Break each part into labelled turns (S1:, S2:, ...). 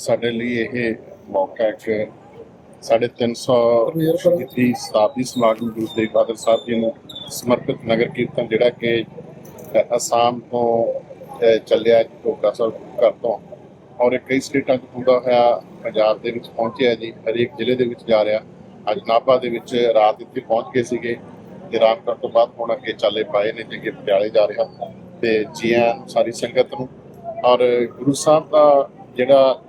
S1: ਸਾਡੇ ਲਈ ਇਹ ਮੌਕਾ ਇੱਕ ਸਾਡੇ 300 ਸ਼ਹੀਦੀ ਸ਼ਤਾਬਦੀ ਸਮਾਗਮ ਗੁਰੂ ਤੇਗ ਬਹਾਦਰ ਸਾਹਿਬ ਜੀ ਨੂੰ ਸਮਰਪਿਤ ਨਗਰ ਕੀਰਤਨ ਜਿਹੜਾ ਕਿ ਅਸਾਮ ਤੋਂ ਚੱਲਿਆ ਢੋਕਾ ਸਾਹਿਬ ਘਰ ਤੋਂ। ਔਰ ਇਹ ਕਈ ਸਟੇਟਾਂ 'ਚ ਹੁੰਦਾ ਹੋਇਆ, ਪੰਜਾਬ ਦੇ ਵਿੱਚ ਪਹੁੰਚਿਆ ਜੀ, ਹਰੇਕ ਜ਼ਿਲ੍ਹੇ ਦੇ ਵਿੱਚ ਜਾ ਰਿਹਾ। ਅੱਜ ਨਾਭਾ ਦੇ ਵਿੱਚ ਰਾਤ ਇੱਥੇ ਪਹੁੰਚ ਗਏ ਸੀਗੇ ਤੇ ਆਰਾਮ ਕਰਨ ਤੋਂ ਬਾਅਦ ਹੁਣ ਅੱਗੇ ਚਾਲੇ ਪਾਏ ਨੇ ਜਿੱਗੇ ਪਟਿਆਲੇ ਜਾ ਰਿਹਾ। ਤੇ ਜੀਆਂ ਸਾਰੀ ਸੰਗਤ ਨੂੰ। ਔਰ ਗੁਰੂ ਸਾਹਿਬ ਦਾ ਜਿਹੜਾ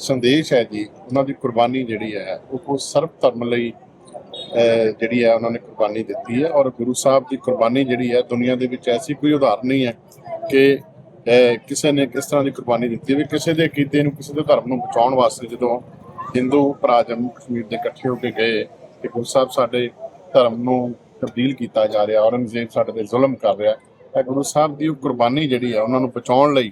S1: ਸੰਦੇਸ਼ ਹੈ ਜੀ ਉਹਨਾਂ ਦੀ ਕੁਰਬਾਨੀ ਜਿਹੜੀ ਹੈ ਉਹ ਸਰਬ ਧਰਮ ਲਈ ਅਹ, ਜਿਹੜੀ ਹੈ ਉਹਨਾਂ ਨੇ ਕੁਰਬਾਨੀ ਦਿੱਤੀ ਹੈ ਔਰ ਗੁਰੂ ਸਾਹਿਬ ਦੀ ਕੁਰਬਾਨੀ ਜਿਹੜੀ ਹੈ ਦੁਨੀਆ ਦੇ ਵਿੱਚ ਐਸੀ ਕੋਈ ਉਦਾਹਰਨ ਨਹੀਂ ਹੈ ਕਿ ਕਿਸੇ ਨੇ ਕਿਸ ਤਰ੍ਹਾਂ ਦੀ ਕੁਰਬਾਨੀ ਦਿੱਤੀ ਵੀ ਕਿਸੇ ਦੇ ਕੀਤੇ ਨੂੰ ਕਿਸੇ ਦੇ ਧਰਮ ਨੂੰ ਬਚਾਉਣ ਵਾਸਤੇ ਜਦੋਂ ਹਿੰਦੂ ਭਰਾ ਜੰਮੂ ਕਸ਼ਮੀਰ ਦੇ ਇਕੱਠੇ ਹੋ ਕੇ ਗਏ ਕਿ ਗੁਰੂ ਸਾਹਿਬ ਸਾਡੇ ਧਰਮ ਨੂੰ ਤਬਦੀਲ ਕੀਤਾ ਜਾ ਰਿਹਾ ਔਰੰਗਜ਼ੇਬ ਸਾਡੇ ਤੇ ਜ਼ੁਲਮ ਕਰ ਰਿਹਾ ਤਾਂ ਗੁਰੂ ਸਾਹਿਬ ਦੀ ਉਹ ਕੁਰਬਾਨੀ ਜਿਹੜੀ ਹੈ ਉਹਨਾਂ ਨੂੰ ਬਚਾਉਣ ਲਈ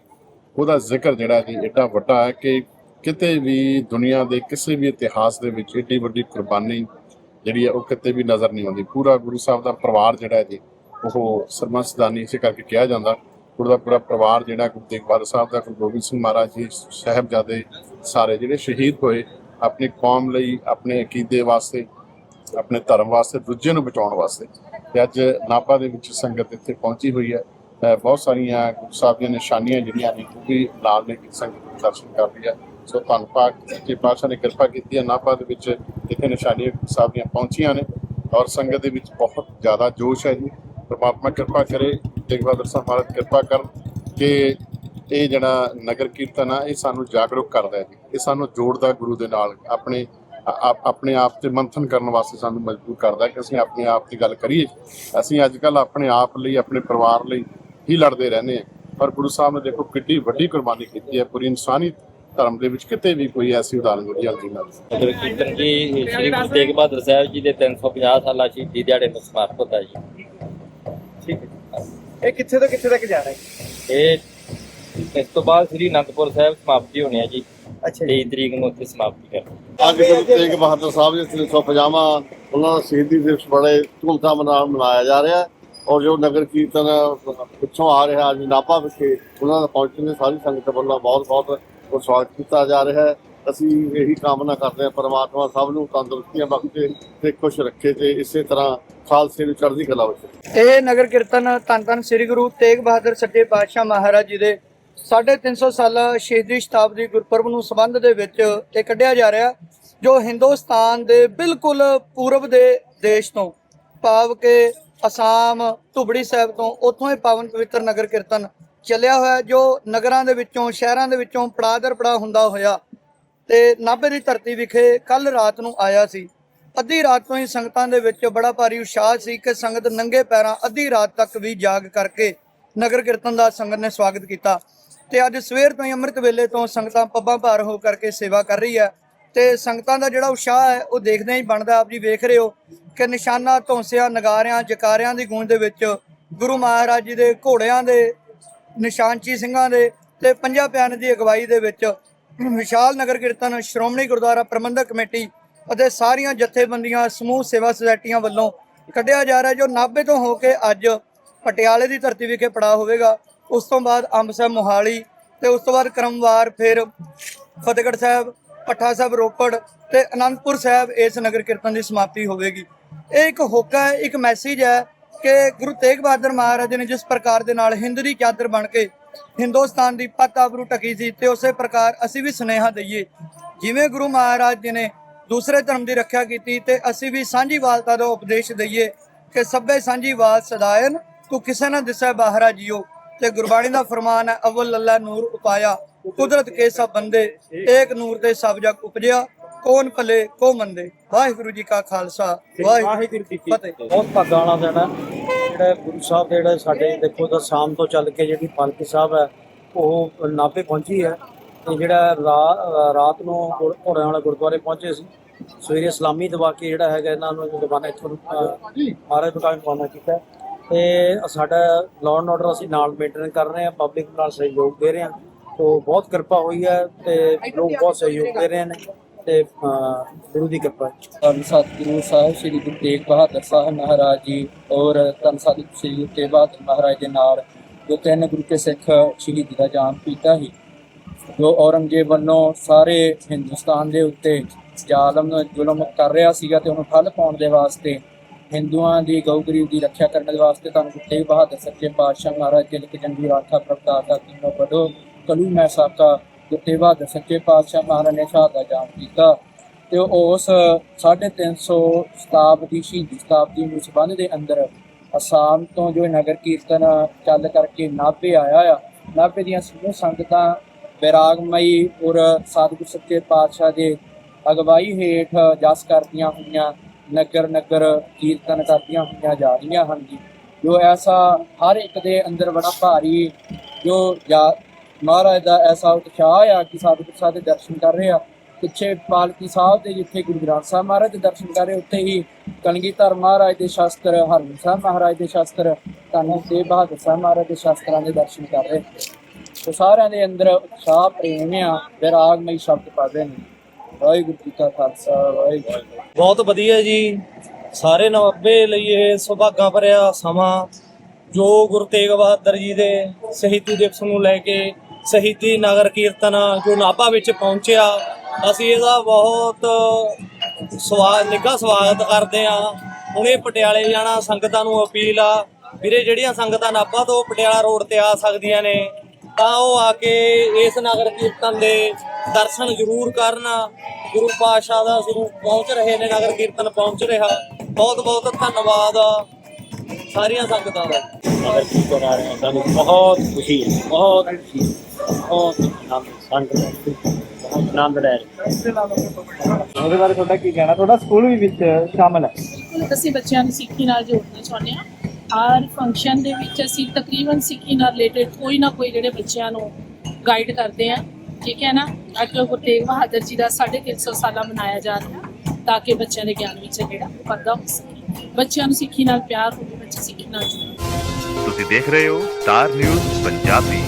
S1: ਉਹਦਾ ਜ਼ਿਕਰ ਜਿਹੜਾ ਜੀ ਏਡਾ ਵੱਡਾ ਹੈ ਕਿ ਕਿਤੇ ਵੀ ਦੁਨੀਆ ਦੇ ਕਿਸੇ ਵੀ ਇਤਿਹਾਸ ਦੇ ਵਿੱਚ ਏਡੀ ਵੱਡੀ ਕੁਰਬਾਨੀ ਜਿਹੜੀ ਹੈ ਉਹ ਕਿਤੇ ਵੀ ਨਜ਼ਰ ਨਹੀਂ ਆਉਂਦੀ। ਪੂਰਾ ਗੁਰੂ ਸਾਹਿਬ ਦਾ ਪਰਿਵਾਰ ਜਿਹੜਾ ਹੈ ਜੀ, ਉਹ ਸਰਮਸਦਾਨੀ ਇਸੇ ਕਰਕੇ ਕਿਹਾ ਜਾਂਦਾ। ਗੁਰੂ ਦਾ ਪੂਰਾ ਪਰਿਵਾਰ ਜਿਹੜਾ, ਗੁਰੂ ਤੇਗ ਬਹਾਦਰ ਸਾਹਿਬ ਦਾ, ਗੁਰੂ ਗੋਬਿੰਦ ਸਿੰਘ ਮਹਾਰਾਜ ਜੀ, ਸਾਹਿਬਜ਼ਾਦੇ ਸਾਰੇ ਜਿਹੜੇ ਸ਼ਹੀਦ ਹੋਏ, ਆਪਣੀ ਕੌਮ ਲਈ, ਆਪਣੇ ਅਕੀਦੇ ਵਾਸਤੇ, ਆਪਣੇ ਧਰਮ ਵਾਸਤੇ, ਦੂਜੇ ਨੂੰ ਬਚਾਉਣ ਵਾਸਤੇ। ਤੇ ਅੱਜ ਨਾਭਾ ਦੇ ਵਿੱਚ ਸੰਗਤ ਇੱਥੇ ਪਹੁੰਚੀ ਹੋਈ ਹੈ। ਬਹੁਤ ਸਾਰੀਆਂ ਗੁਰੂ ਸਾਹਿਬ ਦੀਆਂ ਨਿਸ਼ਾਨੀਆਂ ਜਿਹੜੀਆਂ ਨੇ, ਉਹ ਵੀ ਨਾਲ ਨੇ ਸੰਗਤ ਦਰਸ਼ਨ ਕਰ ਰਹੀ ਹੈ। ਸੋ ਧੰਨ ਭਾਗ ਜੀ ਪਾਸ਼ਾ ਨੇ ਕਿਰਪਾ ਕੀਤੀ ਹੈ ਨਾਭਾ ਦੇ ਵਿੱਚ ਇੱਥੇ ਨਿਸ਼ਾਨੀਆਂ ਸਾਹਿਬ ਦੀਆਂ ਪਹੁੰਚੀਆਂ ਨੇ ਔਰ ਸੰਗਤ ਦੇ ਵਿੱਚ ਬਹੁਤ ਜ਼ਿਆਦਾ ਜੋਸ਼ ਹੈ ਜੀ। ਪ੍ਰਮਾਤਮਾ ਕਿਰਪਾ ਕਰੇ, ਤੇਗ ਬਹਾਦਰ ਸਾਹਿਬ ਮਹਾਰਾਜ ਕਿਰਪਾ ਕਰਨ ਕਿ ਇਹ ਜਿਹੜਾ ਨਗਰ ਕੀਰਤਨ ਆ, ਇਹ ਸਾਨੂੰ ਜਾਗਰੂਕ ਕਰਦਾ ਹੈ ਜੀ। ਇਹ ਸਾਨੂੰ ਜੋੜਦਾ ਗੁਰੂ ਦੇ ਨਾਲ, ਆਪਣੇ ਆਪਣੇ ਆਪ ਤੇ ਮੰਥਨ ਕਰਨ ਵਾਸਤੇ ਸਾਨੂੰ ਮਜਬੂਰ ਕਰਦਾ ਕਿ ਅਸੀਂ ਆਪਣੇ ਆਪ ਦੀ ਗੱਲ ਕਰੀਏ। ਅਸੀਂ ਅੱਜ ਕੱਲ ਆਪਣੇ ਆਪ ਲਈ, ਆਪਣੇ ਪਰਿਵਾਰ ਲਈ ਹੀ ਲੜਦੇ ਰਹਿੰਦੇ ਹਾਂ। ਪਰ ਗੁਰੂ ਸਾਹਿਬ ਨੇ ਦੇਖੋ ਕਿੱਡੀ ਵੱਡੀ ਕੁਰਬਾਨੀ ਕੀਤੀ ਹੈ, ਪੂਰੀ ਇਨਸਾਨੀਅਤ ਧਰਮ ਦੇ ਵਿੱਚ ਕਿਤੇ ਵੀ ਕੋਈ ਐਸੀ ਉਦਾਹਰਨ ਨਹੀਂ ਜਲਦੀ ਨਾਲ
S2: ਨਗਰ ਕੀਰਤਨ ਜੀ ਸ੍ਰੀ ਗੁਰੂ ਤੇਗ ਬਹਾਦਰ ਸਾਹਿਬ ਜੀ ਦੇ 350 ਸਾਲਾ ਸ਼ਹੀਦੀ ਦਿਹਾੜੇ ਨੂੰ ਸਮਰਪਿਤ ਹੈ ਜੀ।
S3: ਠੀਕ ਹੈ ਇਹ ਕਿੱਥੇ ਤੋਂ ਕਿੱਥੇ ਤੱਕ ਜਾਣਾ ਹੈ
S2: ਇਹ ਇਸ ਤੋਂ ਬਾਅਦ ਸ੍ਰੀ ਅਨੰਦਪੁਰ ਸਾਹਿਬ ਸਮਾਪਤੀ ਹੋਣੀ ਹੈ ਜੀ।
S3: ਅੱਛਾ
S2: 23 ਤਰੀਕ ਨੂੰ ਉੱਥੇ ਸਮਾਪਤੀ ਕਰਨੀ
S4: ਅੱਜ ਗੁਰੂ ਤੇਗ ਬਹਾਦਰ ਸਾਹਿਬ ਜੀ 350 ਉਹਨਾਂ ਦਾ ਸ਼ਹੀਦੀ ਦਿਵਸ ਬੜੇ ਧੂਮਧਾਮ ਨਾਲ ਮਨਾਇਆ ਜਾ ਰਿਹਾ ਹੈ। ਔਰ ਜੋ ਨਗਰ ਕੀਰਤਨ ਪਿੱਛੋਂ ਆ ਰਿਹਾ ਅੱਜ ਨਾਭਾ ਵਿਖੇ ਉਹਨਾਂ ਦਾ ਪਹੁੰਚਣ ਦੇ ਸਾਰੀ ਸੰਗਤ ਵੱਲੋਂ ਬਹੁਤ ਬਹੁਤ ਉਹ ਸਵਾਗਤ ਕੀਤਾ ਜਾ ਰਿਹਾ ਹੈ। ਅਸੀਂ ਇਹੀ ਕਾਮਨਾ ਕਰਦੇ ਹਾਂ ਪਰਮਾਤਮਾ ਸਭ ਨੂੰ ਤੰਦਰੁਸਤੀਆਂ ਬਖਸ਼ੇ ਤੇ ਖੁਸ਼ ਰੱਖੇ ਤੇ ਇਸੇ ਤਰ੍ਹਾਂ ਖਾਲਸੇ ਨੂੰ ਚੜ੍ਹਦੀ ਕਲਾ ਵਿੱਚ।
S3: ਇਹ ਨਗਰ ਕੀਰਤਨ ਧੰਨ ਧੰਨ ਸ੍ਰੀ ਗੁਰੂ ਤੇਗ ਬਹਾਦਰ ਸੱਚੇ ਪਾਤਸ਼ਾਹ ਮਹਾਰਾਜ ਜੀ ਦੇ 350 ਸਾਲਾ ਸ਼ਹੀਦੀ ਸ਼ਤਾਬਦੀ ਗੁਰਪੁਰਬ ਨੂੰ ਸੰਬੰਧ ਦੇ ਵਿੱਚ ਇਹ ਕੱਢਿਆ ਜਾ ਰਿਹਾ, ਜੋ ਹਿੰਦੁਸਤਾਨ ਦੇ ਬਿਲਕੁਲ ਪੂਰਬ ਦੇ ਦੇਸ਼ ਤੋਂ ਭਾਵ ਕਿ ਅਸਾਮ ਧੁਬੜੀ ਸਾਹਿਬ ਤੋਂ ਉੱਥੋਂ ਇਹ ਪਾਵਨ ਪਵਿੱਤਰ ਨਗਰ ਕੀਰਤਨ ਚੱਲਿਆ ਹੋਇਆ ਜੋ ਨਗਰਾਂ ਦੇ ਵਿੱਚੋਂ, ਸ਼ਹਿਰਾਂ ਦੇ ਵਿੱਚੋਂ ਪੜਾਅ ਦਰ ਪੜਾਅ ਹੁੰਦਾ ਹੋਇਆ ਤੇ ਨਾਭੇ ਦੀ ਧਰਤੀ ਵਿਖੇ ਕੱਲ ਰਾਤ ਨੂੰ ਆਇਆ ਸੀ। ਅੱਧੀ ਰਾਤ ਤੋਂ ਹੀ ਸੰਗਤਾਂ ਦੇ ਵਿੱਚ ਬੜਾ ਭਾਰੀ ਉਤਸ਼ਾਹ ਸੀ ਕਿ ਸੰਗਤ ਨੰਗੇ ਪੈਰਾਂ ਅੱਧੀ ਰਾਤ ਤੱਕ ਵੀ ਜਾਗ ਕਰਕੇ ਨਗਰ ਕੀਰਤਨ ਦਾ ਸੰਗਤ ਨੇ ਸਵਾਗਤ ਕੀਤਾ। ਤੇ ਅੱਜ ਸਵੇਰ ਤੋਂ ਹੀ ਅੰਮ੍ਰਿਤ ਵੇਲੇ ਤੋਂ ਸੰਗਤਾਂ ਪੱਬਾਂ ਭਾਰ ਹੋ ਕਰਕੇ ਸੇਵਾ ਕਰ ਰਹੀ ਹੈ ਤੇ ਸੰਗਤਾਂ ਦਾ ਜਿਹੜਾ ਉਤਸ਼ਾਹ ਹੈ, ਉਹ ਦੇਖਦੇ ਹੀ ਬਣਦਾ ਆਪ ਜੀ ਵੇਖ ਰਹੇ ਹੋ ਕਿ ਨਿਸ਼ਾਨਾ ਧੌਂਸਿਆਂ, ਨਗਾਰਿਆਂ, ਜਕਾਰਿਆਂ ਦੀ ਗੂੰਜ ਦੇ ਵਿੱਚ ਗੁਰੂ ਮਹਾਰਾਜ ਜੀ ਦੇ ਘੋੜਿਆਂ ਦੇ ਨਿਸ਼ਾਨਚੀ ਸਿੰਘਾਂ ਦੇ ਤੇ ਪੰਜਾਂ ਪਿਆਰਿਆਂ ਦੀ ਅਗਵਾਈ ਦੇ ਵਿੱਚ ਵਿਸ਼ਾਲ ਨਗਰ ਕੀਰਤਨ, ਸ਼੍ਰੋਮਣੀ ਗੁਰਦੁਆਰਾ ਪ੍ਰਬੰਧਕ ਕਮੇਟੀ ਅਤੇ ਸਾਰੀਆਂ ਜਥੇਬੰਦੀਆਂ, ਸਮੂਹ ਸੇਵਾ ਸੁਸਾਇਟੀਆਂ ਵੱਲੋਂ ਕੱਢਿਆ ਜਾ ਰਿਹਾ ਜੋ ਨਾਭੇ ਤੋਂ ਹੋ ਕੇ ਅੱਜ ਪਟਿਆਲੇ ਦੀ ਧਰਤੀ ਵਿਖੇ ਪੜਾ ਹੋਵੇਗਾ। ਉਸ ਤੋਂ ਬਾਅਦ ਅੰਬ ਸਾਹਿਬ ਮੋਹਾਲੀ ਤੇ ਉਸ ਤੋਂ ਬਾਅਦ ਕ੍ਰਮਵਾਰ ਫਿਰ ਫਤਿਹਗੜ੍ਹ ਸਾਹਿਬ, ਪੱਠਾ ਸਾਹਿਬ, ਰੋਪੜ ਤੇ ਅਨੰਦਪੁਰ ਸਾਹਿਬ ਇਸ ਨਗਰ ਕੀਰਤਨ ਦੀ ਸਮਾਪਤੀ ਹੋਵੇਗੀ। ਇਹ ਇੱਕ ਹੋਕਾ ਹੈ, ਇੱਕ ਮੈਸੇਜ ਹੈ ਕਿ ਗੁਰੂ ਤੇਗ ਬਹਾਦਰ ਮਹਾਰਾਜ ਨੇ ਜਿਸ ਪ੍ਰਕਾਰ ਦੇ ਨਾਲ ਹਿੰਦ ਦੀ ਚਾਦਰ ਬਣ ਕੇ ਹਿੰਦੁਸਤਾਨ ਦੀ ਪੱਤ ਆਬਰੂ ਸੀ ਤੇ ਉਸੇ ਪ੍ਰਕਾਰ ਅਸੀਂ ਵੀ ਸੁਨੇਹਾ ਦਈਏ। ਜਿਵੇਂ ਗੁਰੂ ਮਹਾਰਾਜ ਜੀ ਨੇ ਦੂਸਰੇ ਧਰਮ ਦੀ ਰੱਖਿਆ ਕੀਤੀ ਤੇ ਅਸੀਂ ਵੀ ਸਾਂਝੀਵਾਲਤਾ ਦਾ ਉਪਦੇਸ਼ ਦਈਏ ਕਿ ਸਭੇ ਸਾਂਝੀਵਾਲ ਸਦਾਇਨ, ਤੂੰ ਕਿਸੇ ਨਾ ਦਿਸੈ ਬਾਹਰਾ ਜੀਓ ਤੇ ਗੁਰਬਾਣੀ ਦਾ ਫਰਮਾਨ ਹੈ, ਅਵਲ ਅੱਲਾ ਨੂਰ ਉਪਾਇਆ, ਕੁਦਰਤ ਕੇ ਸਭ ਬੰਦੇ, ਏਕ ਨੂਰ ਤੇ ਸਭ ਜਗ ਉਪਜਿਆ। ਕੌਣ ਭਲੇ ਕੋ ਮੰਦੇ? ਵਾਹਿਗੁਰੂ ਜੀ ਕਾ ਖਾਲਸਾ ਵਾਹਿਗੁਰੂ ਜੀ ਕੀ ਫਤਿਹ।
S5: ਬਹੁਤ ਭਾਗਾਂ ਵਾਲਾ ਦਿਨ ਹੈ। ਜਿਹੜਾ ਗੁਰੂ ਸਾਹਿਬ ਦੇ ਜਿਹੜੇ ਸਾਡੇ ਦੇਖੋ ਤਾਂ ਸ਼ਾਮ ਤੋਂ ਚੱਲ ਕੇ ਜਿਹੜੀ ਪਾਲਕੀ ਸਾਹਿਬ ਹੈ ਉਹ ਨਾਭੇ ਪਹੁੰਚੀ ਹੈ। ਤੇ ਜਿਹੜਾ ਰਾਤ ਨੂੰ ਘੋੜਿਆਂ ਵਾਲੇ ਗੁਰਦੁਆਰੇ ਪਹੁੰਚੇ ਸੀ। ਸਵੇਰੇ ਸਲਾਮੀ ਦਵਾ ਕੇ ਜਿਹੜਾ ਹੈਗਾ ਇਹਨਾਂ ਨੂੰ ਦਵਾਨਾ ਇੱਥੋਂ ਮਹਾਰਾਜ ਦੁਕਾਨ ਦਵਾਨਾ ਕੀਤਾ। ਤੇ ਸਾਡਾ ਲਾਅ ਐਂਡ ਆਰਡਰ ਅਸੀਂ ਨਾਲ ਮੇਨਟੇਨ ਕਰ ਰਹੇ ਹਾਂ ਪਬਲਿਕ ਨਾਲ ਸਹਿਯੋਗ ਦੇ ਰਹੇ ਹਾਂ। ਤੋਂ ਬਹੁਤ ਕਿਰਪਾ ਹੋਈ ਹੈ ਤੇ ਲੋਕ ਬਹੁਤ ਸਹਿਯੋਗ ਦੇ ਰਹੇ ਨੇ। ਤੇ ਗੁਰੂ ਦੀ ਕਿਰਪਾ
S2: ਧੰਨ ਸਤਿਗੁਰੂ ਸਾਹਿਬ, ਸ੍ਰੀ ਗੁਰੂ ਤੇਗ ਬਹਾਦਰ ਸਾਹਿਬ ਮਹਾਰਾਜ ਜੀ ਔਰ ਧੰਨ ਸਤਿਗੁਰੂ ਸ੍ਰੀ ਗੁਰੂ ਤੇਗ ਬਹਾਦਰ ਮਹਾਰਾਜ ਦੇ ਨਾਲ ਜੋ ਤਿੰਨ ਗੁਰੂ ਕੇ ਸਿੱਖ ਸ਼ਹੀਦੀ ਦਾ ਜਾਮ ਪੀਤਾ ਸੀ,
S6: ਜੋ ਔਰੰਗਜ਼ੇਬ ਵੱਲੋਂ ਸਾਰੇ ਹਿੰਦੁਸਤਾਨ ਦੇ ਉੱਤੇ ਜ਼ਾਲਮ ਜ਼ੁਲਮ ਕਰ ਰਿਹਾ ਸੀਗਾ ਤੇ ਉਹਨੂੰ ਠੱਲ ਪਾਉਣ ਦੇ ਵਾਸਤੇ ਹਿੰਦੂਆਂ ਦੀ ਗਊ ਗਰੀਬ ਦੀ ਰੱਖਿਆ ਕਰਨ ਦੇ ਵਾਸਤੇ ਤੁਹਾਨੂੰ ਗੁਰੂ ਤੇਗ ਬਹਾਦਰ ਸੱਚੇ ਪਾਤਸ਼ਾਹ ਮਹਾਰਾਜ ਜੀ ਲਿਖ ਜੰਗੀ ਰਾਖਾ ਪ੍ਰਗਟਾਤਾ ਕਿਨੋ ਬੜੋ ਕਲੂ ਮੈਂ ਸਾਕਾ ਜਿੱਥੇ ਬਹਾਦਰ ਸੱਚੇ ਪਾਤਸ਼ਾਹ ਮਹਾਰਾਜ ਨੇ ਸ਼ਹਾਦਤ ਜਾਮ ਕੀਤਾ ਤੇ ਉਸ 350 ਸ਼ਤਾਬਦੀ ਸ਼ਹੀਦੀ ਸ਼ਤਾਬਦੀ ਨੂੰ ਸਬੰਧ ਦੇ ਅੰਦਰ ਅਸਾਮ ਤੋਂ ਜੋ ਨਗਰ ਕੀਰਤਨ ਚੱਲ ਕਰਕੇ ਨਾਭੇ ਆਇਆ ਆ, ਨਾਭੇ ਦੀਆਂ ਸਮੂਹ ਸੰਗਤਾਂ ਬੈਰਾਗਮਈ ਔਰ ਸਤਿਗੁਰ ਸੱਚੇ ਪਾਤਸ਼ਾਹ ਦੇ ਅਗਵਾਈ ਹੇਠ ਜਸ ਕਰਦੀਆਂ ਹੋਈਆਂ, ਨਗਰ ਨਗਰ ਕੀਰਤਨ ਕਰਦੀਆਂ ਹੋਈਆਂ ਜਾ ਰਹੀਆਂ ਹਨ ਜੀ। ਜੋ ਐਸਾ ਹਰ ਇੱਕ ਦੇ ਅੰਦਰ ਬੜਾ ਭਾਰੀ ਜੋ ਜਾ ਮਹਾਰਾਜ ਦਾ ਐਸਾ ਉਤਸ਼ਾਹ ਆ ਕਿ ਸਤਿਗੁਰ ਸਾਹਿਬ ਦੇ ਦਰਸ਼ਨ ਕਰ ਰਹੇ ਆ। ਪਿੱਛੇ ਪਾਲਕੀ ਸਾਹਿਬ ਦੇ ਜਿੱਥੇ ਗੁਰੂ ਗ੍ਰੰਥ ਸਾਹਿਬ ਮਹਾਰਾਜ ਦੇ ਦਰਸ਼ਨ ਕਰ ਰਹੇ, ਉੱਥੇ ਹੀ ਕਲਗੀਧਰ ਮਹਾਰਾਜ ਦੇ ਸ਼ਾਸਤਰ ਹਰਮੰਦਰ ਸਾਹਿਬ ਮਹਾਰਾਜ ਦੇ ਸ਼ਾਸਤਰ, ਧੰਨ ਤੇਗ ਬਹਾਦਰ ਸਾਹਿਬ ਮਹਾਰਾਜ ਦੇ ਸ਼ਾਸਤਰਾਂ ਦੇ ਦਰਸ਼ਨ ਕਰ ਰਹੇ। ਸੋ ਸਾਰਿਆਂ ਦੇ ਅੰਦਰ ਉਤਸ਼ਾਹ, ਪ੍ਰੇਮ ਆ, ਵਿਰਾਗਮਈ ਸ਼ਬਦ ਪੜ ਰਹੇ ਨੇ। ਵਾਹਿਗੁਰੂ ਜੀ ਕਾ ਖਾਲਸਾ, ਵਾਹਿਗੁਰੂ
S5: ਬਹੁਤ ਵਧੀਆ ਜੀ। ਸਾਰੇ ਨਵਾਬੇ ਲਈ ਇਹ ਸੁਭਾਗਾ ਭਰਿਆ ਸਮਾਂ, ਜੋ ਗੁਰੂ ਤੇਗ ਬਹਾਦਰ ਜੀ ਦੇ ਸ਼ਹੀਦੀ ਦਿਵਸ ਨੂੰ ਲੈ ਕੇ ਸ਼ਹੀਦੀ ਨਗਰ ਕੀਰਤਨ ਜੋ ਨਾਭਾ ਵਿੱਚ ਪਹੁੰਚਿਆ, ਅਸੀਂ ਇਹਦਾ ਬਹੁਤ ਸਵਾਗਤ ਨਿੱਘਾ ਸਵਾਗਤ ਕਰਦੇ ਆ ਹੁਣੇ ਪਟਿਆਲੇ ਜਾਣਾ ਸੰਗਤਾਂ ਨੂੰ ਅਪੀਲ ਆ। ਵੀਰੇ, ਜਿਹੜੀਆਂ ਸੰਗਤਾਂ ਨਾਭਾ ਤੋਂ ਪਟਿਆਲਾ ਰੋਡ ਤੇ ਆ ਸਕਦੀਆਂ ਨੇ, ਤਾਂ ਉਹ ਆ ਕੇ ਇਸ ਨਗਰ ਕੀਰਤਨ ਦੇ ਦਰਸ਼ਨ ਜ਼ਰੂਰ ਕਰਨ। ਗੁਰੂ ਪਾਤਸ਼ਾਹ ਦਾ ਸਰੂਪ ਪਹੁੰਚ ਰਹੇ ਨੇ, ਨਗਰ ਕੀਰਤਨ ਪਹੁੰਚ ਰਿਹਾ। ਬਹੁਤ ਬਹੁਤ ਧੰਨਵਾਦ। ਸਾਰੀਆਂ ਸੰਗਤਾਂ ਦਾ।
S2: ਨਗਰ ਕੀਰਤਨ ਆ ਰਹੇ ਹਾਂ ਸਾਨੂੰ ਬਹੁਤ ਖੁਸ਼ੀ ਹੈ ਬਹੁਤ ਖੁਸ਼ੀ ਹੈ ਬਹੁਤ ਆਨੰਦ ਸੰਗਤ ਬਹੁਤ ਆਨੰਦ ਲੈ ਰਹੇ
S3: ਉਹਦੇ ਬਾਰੇ ਤੁਹਾਡਾ ਕੀ ਕਹਿਣਾ? ਤੁਹਾਡਾ ਸਕੂਲ ਵੀ ਵਿੱਚ ਸ਼ਾਮਲ ਹੈ।
S7: ਅਸੀਂ ਬੱਚਿਆਂ ਨੂੰ ਸਿੱਖੀ ਨਾਲ ਜੋੜਨਾ ਚਾਹੁੰਦੇ ਹਾਂ। ਹਰ ਫੰਕਸ਼ਨ ਦੇ ਵਿੱਚ ਅਸੀਂ ਤਕਰੀਬਨ ਸਿੱਖੀ ਨਾਲ ਰਿਲੇਟਡ ਕੋਈ ਨਾ ਕੋਈ ਜਿਹੜੇ ਬੱਚਿਆਂ ਨੂੰ ਗਾਈਡ ਕਰਦੇ ਹਾਂ। ਠੀਕ ਹੈ ਨਾ? ਅੱਜ ਗੁਰੂ ਤੇਗ ਬਹਾਦਰ ਜੀ ਦਾ 350 ਸਾਲਾ ਮਨਾਇਆ ਜਾ ਰਿਹਾ ਤਾਂ ਕਿ ਬੱਚਿਆਂ ਦੇ ਗਿਆਨ ਵਿੱਚ ਜਿਹੜਾ ਵਾਧਾ ਹੋ ਸਕੇ। ਬੱਚਿਆਂ ਨੂੰ ਸਿੱਖੀ ਨਾਲ ਪਿਆਰ ਹੋਵੇ। ਬੱਚੇ ਸਿੱਖੀ ਨਾਲ ਜੁੜਨ
S8: ਤੁਸੀਂ ਦੇਖ ਰਹੇ ਹੋ ਸਟਾਰ ਨਿਊਜ਼ ਪੰਜਾਬੀ।